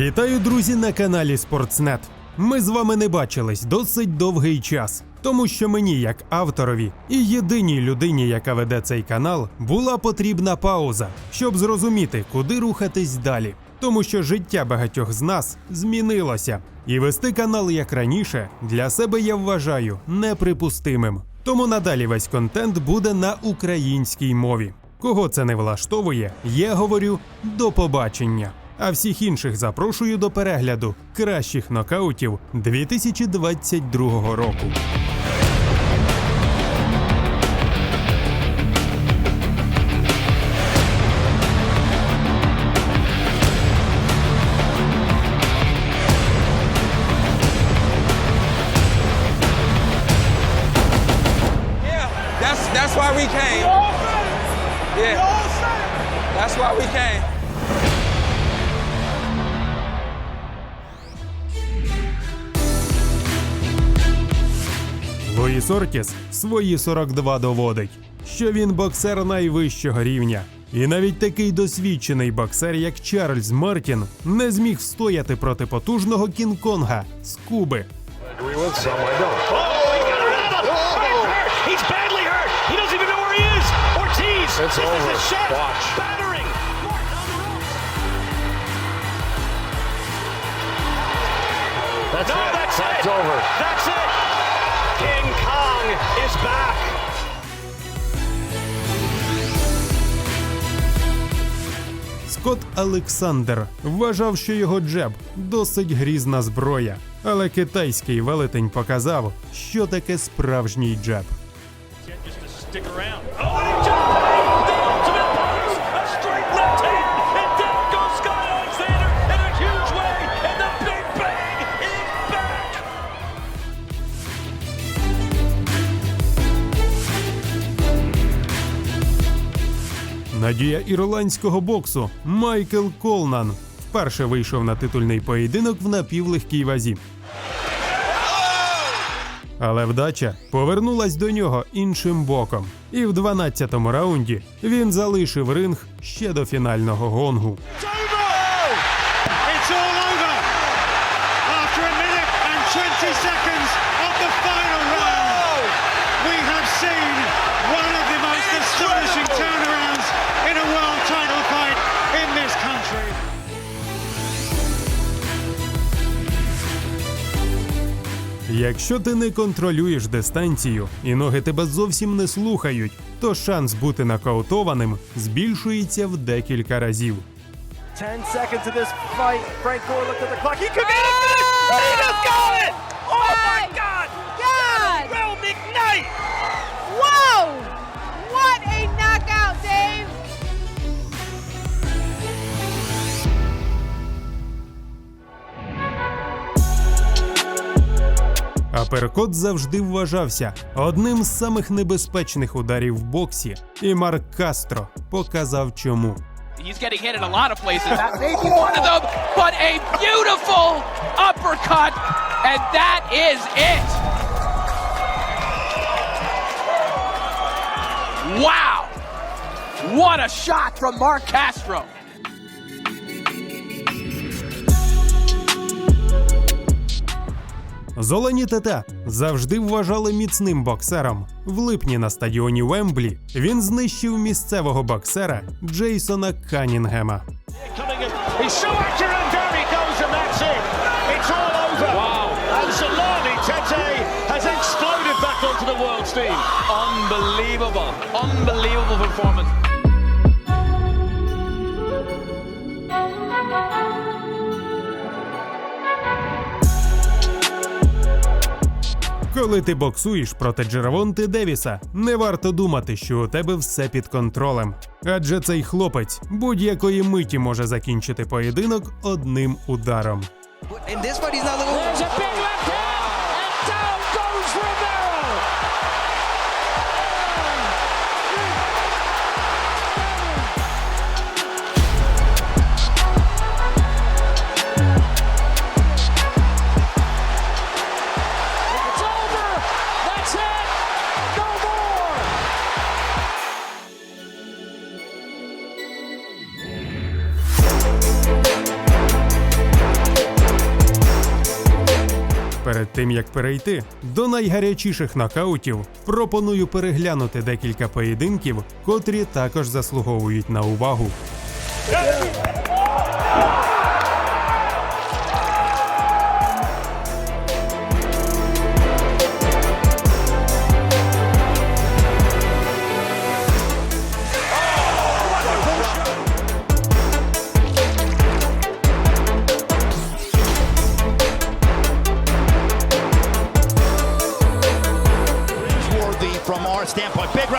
Вітаю, друзі, на каналі Спортснет. Ми з вами не бачились досить довгий час, тому що мені, як авторові, і єдиній людині, яка веде цей канал, була потрібна пауза, щоб зрозуміти, куди рухатись далі. Тому що життя багатьох з нас змінилося, і вести канал як раніше для себе я вважаю неприпустимим. Тому надалі весь контент буде на українській мові. Кого це не влаштовує, я говорю до побачення. А всіх інших запрошую до перегляду кращих нокаутів 2022 року. Yeah, that's that's why we came. Yeah, that's why we came. Луїс Ортіс свої 42 доводить, що він боксер найвищого рівня. І навіть такий досвідчений боксер, як Чарльз Мартін, не зміг встояти проти потужного Кінг-Конга з Куби. That's it. that's That's it. Kong is back. Скотт Олександр вважав, що його джеб досить грізна зброя, але китайський велетень показав, що таке справжній джеб. Just stick around. Надія ірландського боксу Майкл Колнан вперше вийшов на титульний поєдинок в напівлегкій вазі. Але вдача повернулась до нього іншим боком, і в 12-му раунді він залишив ринг ще до фінального гонгу. It's over! It's all over! After a minute and 20 seconds of the final round, we have seen Якщо ти не контролюєш дистанцію і ноги тебе зовсім не слухають, то шанс бути нокаутованим збільшується в декілька разів. Ten seconds of this fight. Frank Gore looked at the clock. He could get a finish! And he just got it! Аперкот завжди вважався одним з самих небезпечних ударів в боксі, і Марк Кастро показав чому. He's getting hit in a lot of places. That may be one of them, but a beautiful uppercut, and that is it. Wow! What a shot from Mark Castro. Золоні ТТ завжди вважали міцним боксером. В липні на стадіоні Вемблі він знищив місцевого боксера Джейсона Канінгема. Coming in. He's Коли ти боксуєш проти Джеравонти Девіса, не варто думати, що у тебе все під контролем. Адже цей хлопець будь-якої миті може закінчити поєдинок одним ударом. In this fight, he's not Перед тим як перейти до найгарячіших нокаутів, пропоную переглянути декілька поєдинків, котрі також заслуговують на увагу.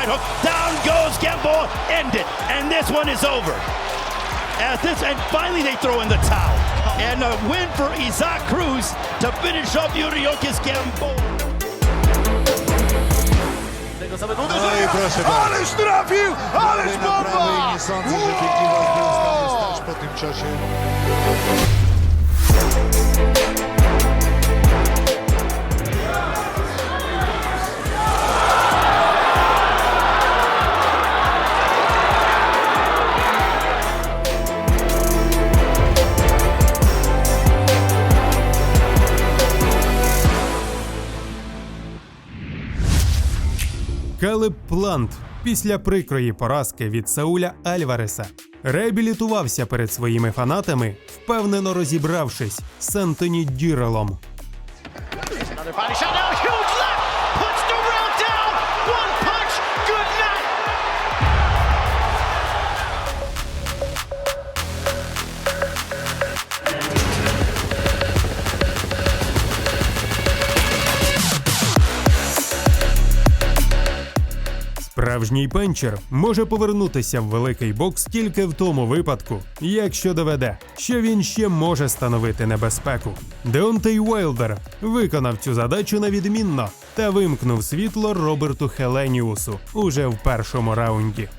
Right hook. Down goes Gamboa. End it. And this one is over. As this, and finally they throw in the towel. And a win for Isaac Cruz to finish off Yuriokis Gamboa. No i proszę bardzo. Ależ trafił! Ależ bomba! Nie sądzę, że Biggie był w stanie stać po tym czasie. Калеб Плант після прикрої поразки від Сауля Альвареса реабілітувався перед своїми фанатами, впевнено розібравшись з Ентоні Дюрелом. Справжній пенчер може повернутися в великий бокс тільки в тому випадку, якщо доведе, що він ще може становити небезпеку. Деонтей Уайлдер виконав цю задачу невідмінно та вимкнув світло Роберту Хеленіусу уже в першому раунді.